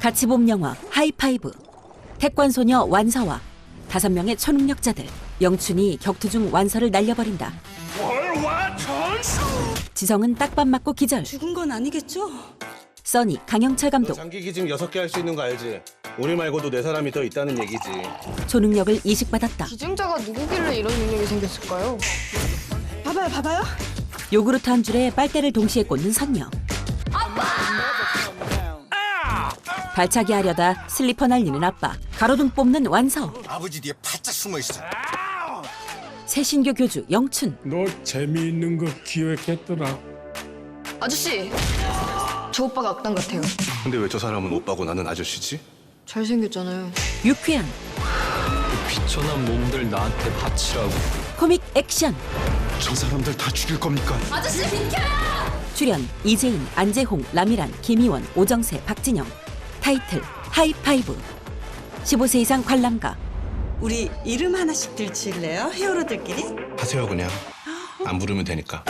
같이 봄 영화 하이파이브 태권소녀 완서와 다섯 명의 초능력자들 영춘이 격투 중 완서를 날려버린다 월화 전수 지성은 딱밤 맞고 기절 죽은 건 아니겠죠? 써니 강영철 감독 장기 기증 여섯 개할 수 있는 거 알지? 우리 말고도 네 사람이 더 있다는 얘기지. 초능력을 이식받았다 기증자가 누구길래 이런 능력이 생겼을까요? 봐봐요, 봐봐요. 요구르트 한 줄에 빨대를 동시에 꽂는 선녀 발차기 하려다 슬리퍼 날리는 아빠 가로등 뽑는 완서 아버지 뒤에 바짝 숨어 있어. 새신교 교주 영춘 너 재미있는 거 기획했더라 아저씨, 저 오빠가 악당 같아요. 근데 왜 저 사람은 오빠고 나는 아저씨지? 잘생겼잖아요. 유쾌한 비천한 몸들 나한테 바치라고 코믹 액션 저 사람들 다 죽일 겁니까? 출연 이재인, 안재홍, 라미란, 김희원, 오정세, 박진영 타이틀 하이파이브 15세 이상 관람가 우리 이름 하나씩 들칠래요? 히어로들끼리? 하세요 그냥. 안 부르면 되니까.